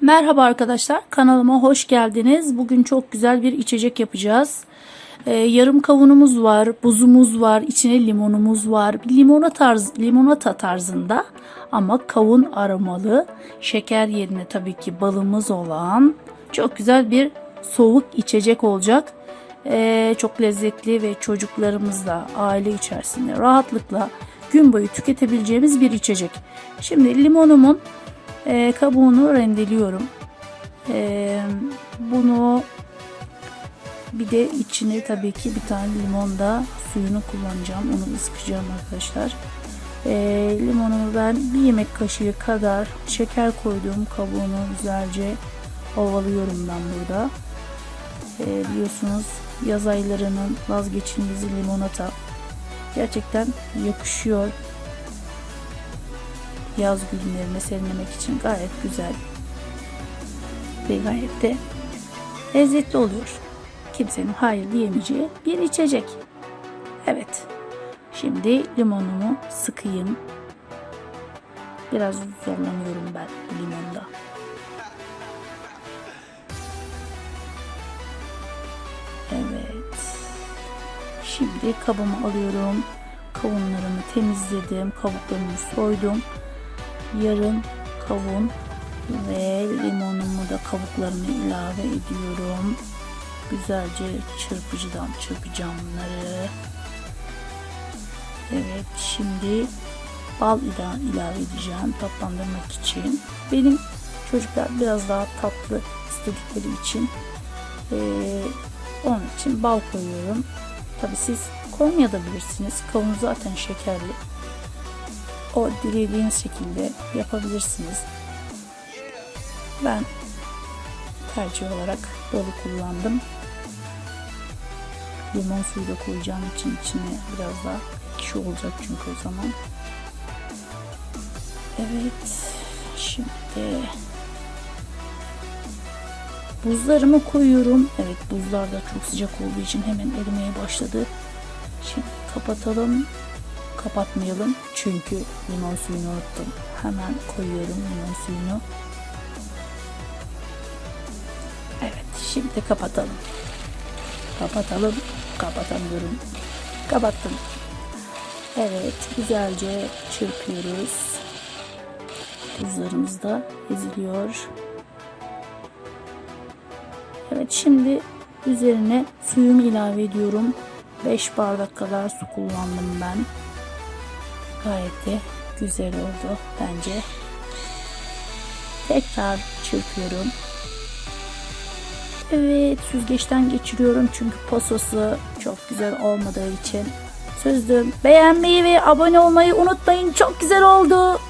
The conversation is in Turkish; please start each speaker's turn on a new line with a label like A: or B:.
A: Merhaba arkadaşlar kanalıma hoş geldiniz. Bugün çok güzel bir içecek yapacağız. Ee, yarım kavunumuz var, buzumuz var, içine limonumuz var. Limonata, tarz, limonata tarzında ama kavun aromalı. Şeker yerine tabii ki balımız olan çok güzel bir soğuk içecek olacak. Ee, çok lezzetli ve çocuklarımızla aile içerisinde rahatlıkla gün boyu tüketebileceğimiz bir içecek. Şimdi limonumun e, kabuğunu rendeliyorum. E, bunu bir de içine tabii ki bir tane limon da suyunu kullanacağım. Onu sıkacağım arkadaşlar. E, limonumu ben bir yemek kaşığı kadar şeker koyduğum kabuğunu güzelce ovalıyorum ben burada. E, biliyorsunuz yaz aylarının vazgeçilmezi limonata gerçekten yakışıyor yaz günlerine serinlemek için gayet güzel ve gayet de lezzetli oluyor. Kimsenin hayır diyemeyeceği bir içecek. Evet. Şimdi limonumu sıkayım. Biraz zorlanıyorum ben limonda. Evet. Şimdi kabımı alıyorum. Kavunlarımı temizledim. Kabuklarımı soydum yarım kavun ve limonumu da kabuklarını ilave ediyorum. Güzelce çırpıcıdan çırpacağım bunları. Evet şimdi bal ilave edeceğim tatlandırmak için. Benim çocuklar biraz daha tatlı istedikleri için ee, onun için bal koyuyorum. Tabi siz koymayabilirsiniz. Kavun zaten şekerli o dilediğiniz şekilde yapabilirsiniz. Ben tercih olarak balı kullandım. Limon suyu da koyacağım için içine biraz daha ekşi olacak çünkü o zaman. Evet. Şimdi buzlarımı koyuyorum. Evet buzlar da çok sıcak olduğu için hemen erimeye başladı. Şimdi kapatalım kapatmayalım. Çünkü limon suyunu unuttum. Hemen koyuyorum limon suyunu. Evet şimdi kapatalım. Kapatalım. Kapatamıyorum. Kapattım. Evet güzelce çırpıyoruz. Tuzlarımız da eziliyor. Evet şimdi üzerine suyumu ilave ediyorum. 5 bardak kadar su kullandım ben. Gayet de güzel oldu bence. Tekrar çırpıyorum. Evet süzgeçten geçiriyorum çünkü pososu çok güzel olmadığı için. Sözlüm beğenmeyi ve abone olmayı unutmayın. Çok güzel oldu.